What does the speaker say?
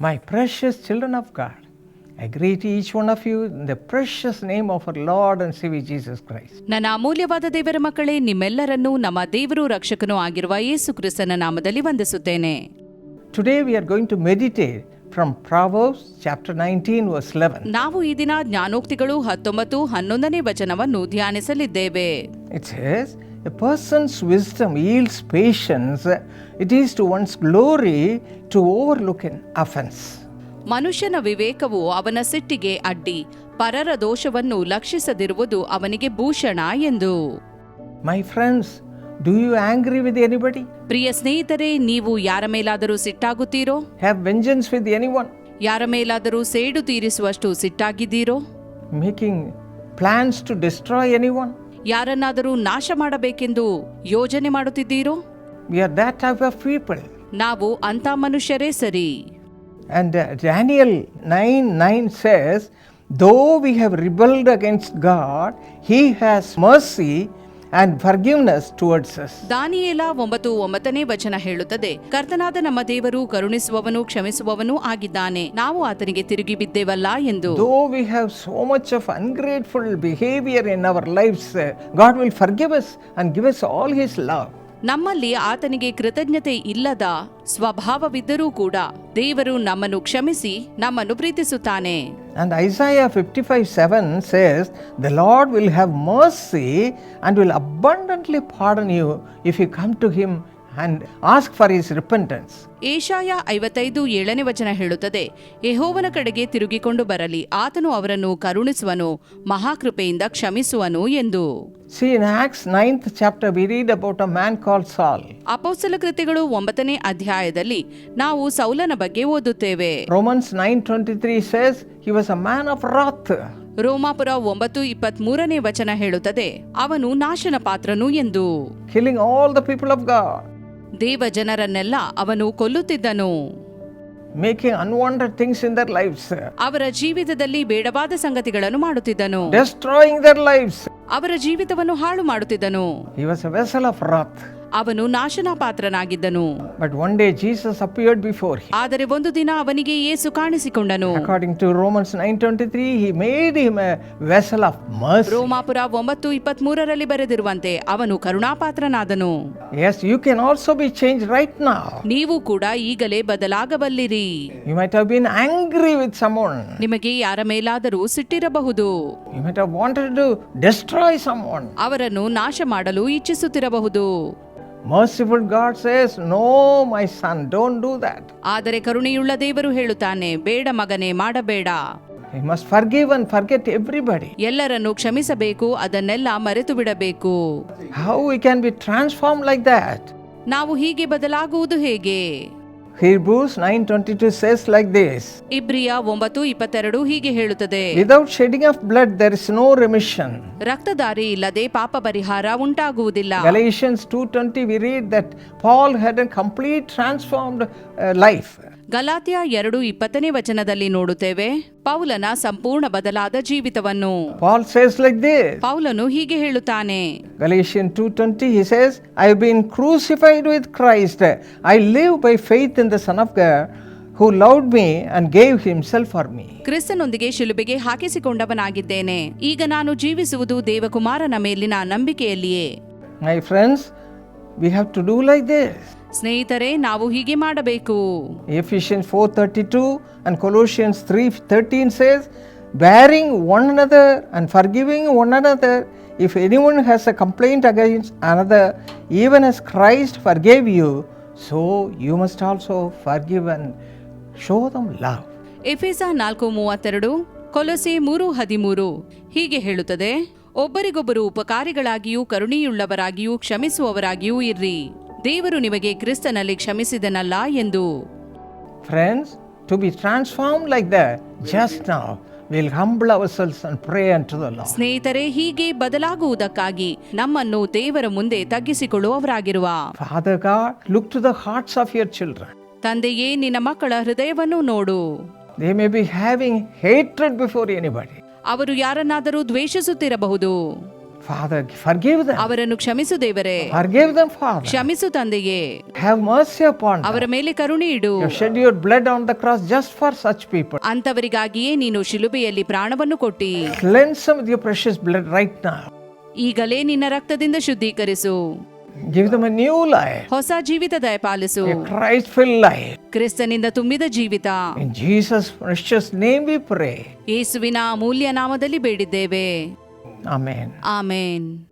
My precious children of God, I greet each one of you in the precious name of our Lord and Savior Jesus Christ. ನನ್ನ ಅಮೂಲ್ಯವಾದ ದೇವರ ಮಕ್ಕಳೇ ನಿಮ್ಮೆಲ್ಲರನ್ನೂ ನಮ್ಮ ದೇವರು ರಕ್ಷಕನೂ ಆಗಿರುವ ಯೇಸು ಕ್ರಿಸ್ತನ ನಾಮದಲ್ಲಿ ವಂದಿಸುತ್ತೇನೆ Today we are going to meditate from Proverbs chapter 19, verse 11. ನಾವು ಈ ದಿನ ಜ್ಞಾನೋಕ್ತಿಗಳು ಹತ್ತೊಂಬತ್ತು ಹನ್ನೊಂದನೇ ವಚನವನ್ನು ಧ್ಯಾನಿಸಲಿದ್ದೇವೆ It says, A person's wisdom yields patience. It is to one's glory to overlook an offense. ಮನುಷ್ಯನ ವಿವೇಕವು ಅವನ ಸಿಟ್ಟಿಗೆ ಅಡ್ಡಿ. ಪರರ ದೋಷವನ್ನು ಲಕ್ಷಿಸದಿರುವುದು ಅವನಿಗೆ ಭೂಷಣ ಎಂದು. My friends do you angry with anybody ಪ್ರಿಯ ಸ್ನೇಹಿತರೆ ನೀವು ಯಾರ ಮೇಲಾದರೂ ಸಿಟ್ಟಾಗುತ್ತೀರೋ? Have vengeance with anyone ಯಾರ ಮೇಲಾದರೂ ಸೇಡು ತೀರಿಸುವಷ್ಟು ಸಿಟ್ಟಾಗಿದ್ದೀರೋ? Making plans to destroy anyone ಯಾರನ್ನಾದರೂ ನಾಶ ಮಾಡಬೇಕೆಂದು ಯೋಜನೆ ಮಾಡುತ್ತಿದ್ದೀರೋ We are that type of people. ನಾವು ಅಂಥ ಮನುಷ್ಯರೇ ಸರಿ And uh, Daniel 9 9 says, Though we have rebelled against God, He has mercy and forgiveness towards us. ದಾನಿಯೇಲ ಒಂಬತ್ತು ಒಂಬತ್ತನೇ ವಚನ ಹೇಳುತ್ತದೆ ಕರ್ತನಾದ ನಮ್ಮ ದೇವರು ಕರುಣಿಸುವವನು ಕ್ಷಮಿಸುವವನು ಆಗಿದ್ದಾನೆ ನಾವು ಆತನಿಗೆ ತಿರುಗಿ ಬಿದ್ದೇವಲ್ಲ ಎಂದು Though we have so much of ungrateful behavior in our lives, uh, God will forgive us and give us all His love. ನಮ್ಮಲ್ಲಿ ಆತನಿಗೆ ಕೃತಜ್ಞತೆ ಇಲ್ಲದ ಸ್ವಭಾವವಿದ್ದರೂ ಕೂಡ ದೇವರು ನಮ್ಮನ್ನು ಕ್ಷಮಿಸಿ ನಮ್ಮನ್ನು ಪ್ರೀತಿಸುತ್ತಾನೆ. And Isaiah fifty five seven says the Lord will have mercy and will abundantly pardon you if you come to him and ask for His repentance Yeshaya ಐವತ್ತೈದು ಏಳನೇ ವಚನ ಹೇಳುತ್ತದೆ ಯಹೋವನ ಕಡೆಗೆ ತಿರುಗಿಕೊಂಡು ಬರಲಿ ಆತನು ಅವರನ್ನು ಕರುಣಿಸುವನು ಮಹಾಕೃಪೆಯಿಂದ ಕ್ಷಮಿಸುವನು ಎಂದು. See, in Acts 9th chapter, we read about a man called Saul. ಅಪೌಸಲ ಕೃತಿಗಳು ಒಂಬತ್ತನೇ ಅಧ್ಯಾಯದಲ್ಲಿ ನಾವು ಸೌಲನ ಬಗ್ಗೆ ಓದುತ್ತೇವೆ. Romans 9:23 says he was a man of wrath ರೋಮಾಪುರ ಒಂಬತ್ತು ಇಪ್ಪತ್ತ್ ಮೂರನೇ ವಚನ ಹೇಳುತ್ತದೆ ಅವನು ನಾಶನ ಪಾತ್ರನು ಎಂದು. Killing all the people of God, ದೇವ ಜನರನ್ನೆಲ್ಲ ಅವನು ಕೊಲ್ಲುತ್ತಿದ್ದನು making unwanted things in their lives, ಅವರ ಜೀವಿತದಲ್ಲಿ ಬೇಡವಾದ ಸಂಗತಿಗಳನ್ನು ಮಾಡುತ್ತಿದ್ದನು destroying their lives. ಅವರ ಜೀವಿತವನ್ನು ಹಾಳು ಮಾಡುತ್ತಿದ್ದನು He was a vessel of wrath. ಅವನು ನಾಶನ ಪಾತ್ರನಾಗಿದ್ದನು But one day Jesus appeared before him. ಆದರೆ ಒಂದು ದಿನ ಅವನಿಗೆ ಯೇಸು ಕಾಣಿಸಿಕೊಂಡನು According to Romans 9:23, he made him a vessel of mercy. ರೋಮಾಪುರ ಒಂಬತ್ತು ಇಪ್ಪತ್ತ್ ಮೂರರಲ್ಲಿ ಬರೆದಿರುವಂತೆ ಅವನು ಕರುಣಾಪಾತ್ರನಾದನು Yes, you can also be changed right now. ನೀವು ಕೂಡ ಈಗಲೇ ಬದಲಾಗಬಲ್ಲಿರಿ You might have been angry with someone. ನಿಮಗೆ ಯಾರ ಮೇಲಾದರೂ ಸಿಟ್ಟಿರಬಹುದು You might have wanted to destroy someone. ಅವರನ್ನು ನಾಶ ಮಾಡಲು ಇಚ್ಛಿಸುತ್ತಿರಬಹುದು Merciful God says, No, my son, don't do that. ಆದರೆ ಕರುಣೆಯುಳ್ಳ ದೇವರು ಹೇಳುತ್ತಾನೆ ಬೇಡ ಮಗನೇ ಮಾಡಬೇಡ You must forgive and forget everybody. ಎಲ್ಲರನ್ನು ಕ್ಷಮಿಸಬೇಕು ಅದನ್ನೆಲ್ಲ ಮರೆತು ಬಿಡಬೇಕು How we can be transformed like that? ನಾವು ಹೀಗೆ ಬದಲಾಗುವುದು ಹೇಗೆ Hebrews 9:22 says like this ಇಬ್ರಿಯ ಒಂಬತ್ತು ಇಪ್ಪತ್ತೆರಡು ಹೀಗೆ ಹೇಳುತ್ತದೆ Without shedding of blood there is no remission. ರಕ್ತದಾರಿ ಇಲ್ಲದೆ ಪಾಪ ಪರಿಹಾರ ಉಂಟಾಗುವುದಿಲ್ಲ Galatians 2:20 we read that Paul had a complete transformed uh, life. Galatia ಎರಡು ಇಪ್ಪತ್ತನೇ ವಚನದಲ್ಲಿ ನೋಡುತ್ತೇವೆ ಪೌಲನ ಸಂಪೂರ್ಣ ಬದಲಾದ ಜೀವಿತವನ್ನು. ಪೌಲನು ಹೀಗೆ ಹೇಳುತ್ತಾನೆ. Galatian two twenty he says I been crucified with Christ I live by faith in the Son of who loved me and gave himself for me ಕ್ರಿಸ್ತನೊಂದಿಗೆ ಶಿಲುಬೆಗೆ ಹಾಕಿಸಿಕೊಂಡವನಾಗಿದ್ದೇನೆ. ಈಗ ನಾನು ಜೀವಿಸುವುದು ದೇವಕುಮಾರನ ಮೇಲಿನ ನಂಬಿಕೆಯಲ್ಲಿಯೇ. My friends we have to do like this ಸ್ನೇಹಿತರೆ ನಾವು ಹೀಗೆ ಮಾಡಬೇಕು. Ephesian four thirty two and Colossians three thirteen says bearing one another and forgiving one another if anyone has a complaint against another even as Christ forgave you so you must also forgive and show them love ಎಫೆಸ ನಾಲ್ಕು ಮೂವತ್ತೆರಡು ಕೊಲಸೆ ಮೂರು ಹದಿಮೂರು ಹೀಗೆ ಹೇಳುತ್ತದೆ ಒಬ್ಬರಿಗೊಬ್ಬರು ಉಪಕಾರಿಗಳಾಗಿಯೂ ಕರುಣೆಯುಳ್ಳವರಾಗಿಯೂ ಕ್ಷಮಿಸುವವರಾಗಿಯೂ ಇರ್ರಿ. ದೇವರು ನಿಮಗೆ ಕ್ರಿಸ್ತನಲ್ಲಿ ಕ್ಷಮಿಸಿದನಲ್ಲ ಎಂದು. Friends to be transform like the just now will humble ourselves and pray and to the Lord ಸ್ನೇಹಿತರೆ ಹೀಗೆ ಬದಲಾಗುವುದಕ್ಕಾಗಿ ನಮ್ಮನ್ನು ದೇವರ ಮುಂದೆ ತಗ್ಗಿಸಿಕೊಳ್ಳುವವರಾಗಿರುವ. Father God look to the hearts of your children ತಂದೆಯೇ ನಿನ್ನ ಮಕ್ಕಳ ಹೃದಯವನ್ನು ನೋಡು. They may be having hatred before anybody ಅವರು ಯಾರನ್ನಾದರೂ ದ್ವೇಷಿಸುತ್ತಿರಬಹುದು. ಫಾದರ್ ಅವರನ್ನು ಕ್ಷಮಿಸು ದೇವರೇ. ಫರ್ಗಿವ್ ದಮ್ ಫಾದರ್ ಕ್ಷಮಿಸು ತಂದೆಯೇ. ಹ್ಯಾವ್ ಮರ್ಸಿ ಅಪಾನ್ ಅವರ ಮೇಲೆ ಕರುಣೆ ಇಡು. You shed your blood on the cross just for such people ಅಂತವರಿಗಾಗಿಯೇ ನೀನು ಶಿಲುಬೆಯಲ್ಲಿ ಪ್ರಾಣವನ್ನು ಕೊಟ್ಟಿ. Cleanse some with your precious blood right now ಈಗಲೇ ನಿನ್ನ ರಕ್ತದಿಂದ ಶುದ್ಧೀಕರಿಸು. Give them a new life ಹೊಸ ಜೀವಿತ ದಯ ಪಾಲಿಸು. ಕ್ರೈಸ್ಟ್ ಫಿಲ್ ಲೈಫ್ ಕ್ರಿಸ್ತನಿಂದ ತುಂಬಿದ ಜೀವಿತ. Jesus precious name we pray ಯೇಸುವಿನ ಅಮೂಲ್ಯ ನಾಮದಲ್ಲಿ ಬೇಡಿದ್ದೇವೆ. Amen. Amen.